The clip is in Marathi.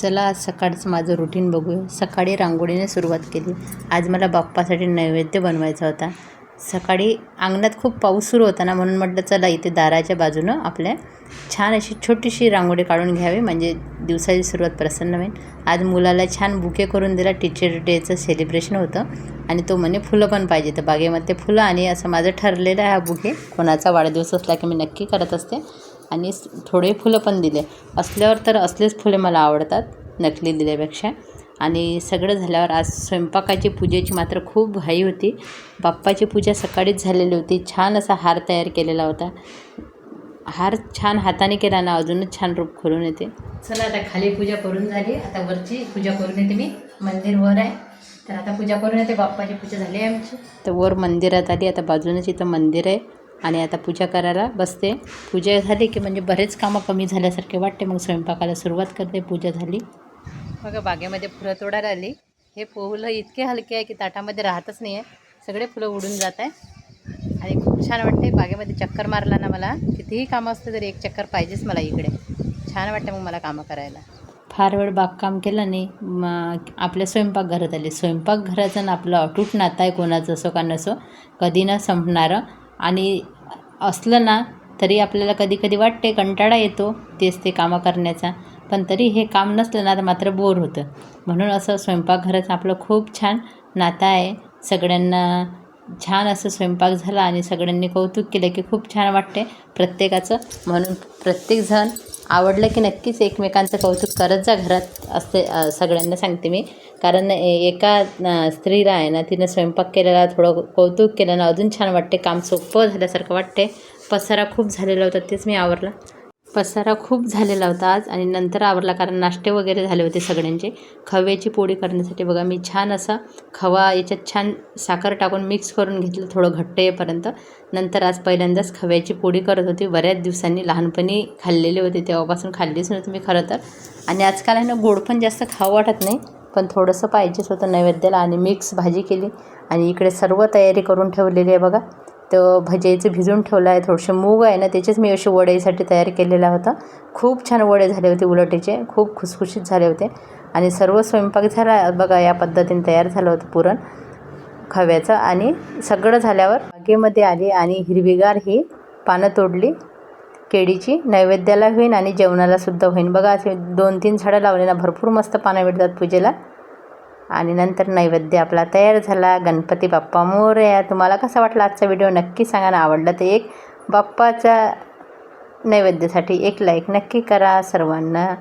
चला आज सकाळचं माझं रुटीन बघूया. सकाळी रांगोळीने सुरुवात केली. आज मला बाप्पासाठी नैवेद्य बनवायचा होता. सकाळी अंगणात खूप पाऊस सुरू होता ना म्हणून म्हटलं चला इथे दाराच्या बाजूनं आपल्या छान अशी छोटीशी रांगोळी काढून घ्यावी. म्हणजे दिवसाची सुरुवात प्रसन्न होईल. आज मुलाला छान बुके करून दिला. टीचर डेचं सेलिब्रेशन होतं. आणि तो म्हणे फुलं पण पाहिजे. तर बागेमध्ये फुलं आणि असं माझं ठरलेलं आहे हा बुके. कोणाचा वाढदिवस असला की मी नक्की करत असते. आणि थोडे फुलं पण दिले. असल्यावर तर असलेच फुले मला आवडतात नकली दिल्यापेक्षा. आणि सगळं झाल्यावर आज स्वयंपाकाची पूजेची मात्र खूप घाई होती. बाप्पाची पूजा सकाळीच झालेली होती. छान असा हार तयार केलेला होता. हार छान हाताने केला ना अजूनच छान रूप खोलून येते. चला आता खाली पूजा करून झाली. आता वरची पूजा करून येते मी. मंदिर वर आहे. तर आता पूजा करून येते. बाप्पाची पूजा झाली आहे आमची. तर वर मंदिरात आली. आता बाजूनच इथं मंदिर आहे. आणि आता पूजा करायला बसते. पूजा झाली की म्हणजे बरेच कामं कमी झाल्यासारखे वाटते. मग स्वयंपाकाला सुरुवात करते. पूजा झाली. बघा बागेमध्ये फुलं तोडायला आली. हे फुलं इतके हलके आहे की ताटामध्ये राहतच नाही आहे. सगळे फुलं उडून जात आहे. आणि खूप छान वाटते बागेमध्ये चक्कर मारला ना मला. कितीही कामं असते तरी एक चक्कर पाहिजेच मला इकडे. छान वाटते मग मला कामं करायला. फार वेळ बागकाम केलं नाही. मग आपल्या स्वयंपाकघरात आले. स्वयंपाकघराचं ना आपलं अटूट नातं आहे कोणाचं असो का नसो कधी न संपणारं. आणि असलं ना तरी आपल्याला कधी कधी वाटते कंटाळा येतो तेच ते कामं करण्याचा. पण तरी हे काम नसलं ना तर मात्र बोर होतं. म्हणून असं स्वयंपाकघराचं आपलं खूप छान नातं आहे. सगळ्यांना छान असं स्वयंपाक झाला आणि सगळ्यांनी कौतुक केलं की खूप छान वाटते प्रत्येकाचं. म्हणून प्रत्येकजण आवडलं की नक्कीच एकमेकांचं कौतुक करत जा घरात असते सगळ्यांना सांगते मी. कारण ए- एका स्त्रीला आहे ना तिनं स्वयंपाक केलेला थोडं कौतुक केलं ना अजून छान वाटते. काम सोपं झाल्यासारखं वाटते. पसारा खूप झालेला होता तेच मी आवरला. पसारा खूप झालेला होता आज आणि नंतर आवरला कारण नाश्ते वगैरे झाले होते सगळ्यांचे. खव्याची पोळी करण्यासाठी बघा मी छान असा खवा याच्यात छान साखर टाकून मिक्स करून घेतलं थोडं घट्ट येईपर्यंत. नंतर आज पहिल्यांदाच खव्याची पोळी करत होती. बऱ्याच दिवसांनी लहानपणी खाल्लेली होती तेव्हापासून खाल्लीच नव्हती मी खरं तर. आणि आजकाल आहे ना गोड पण जास्त खावं वाटत नाही पण थोडंसं पाहिजेच होतं नैवेद्याला आणि मिक्स भाजी केली. आणि इकडे सर्व तयारी करून ठेवलेली आहे बघा. तर भज्याचं भिजून ठेवलं आहे थोडेसे मूग आहे ना त्याचेच मी असे वडेसाठी तयार केलेला होता. खूप छान वडे झाले होते उलटीचे खूप खुसखुशीत झाले होते. आणि सर्व स्वयंपाक झाला बघा या पद्धतीने तयार झालं होतं पुरण खव्याचं. आणि सगळं झाल्यावर बागेमध्ये आली आणि हिरवीगार ही पानं तोडली. केळीची नैवेद्याला होईन आणि जेवणालासुद्धा होईन. बघा असे दोन तीन झाडं लावले ना भरपूर मस्त पानं भेटतात पूजेला. आणि नंतर नैवेद्य आपला तयार झाला. गणपती बाप्पा मोरया. तुम्हाला कसा वाटला आजचा व्हिडिओ? नक्की सांगा ना. आवडला तर एक बाप्पाच्या नैवेद्यासाठी एक लाईक नक्की करा सर्वांना.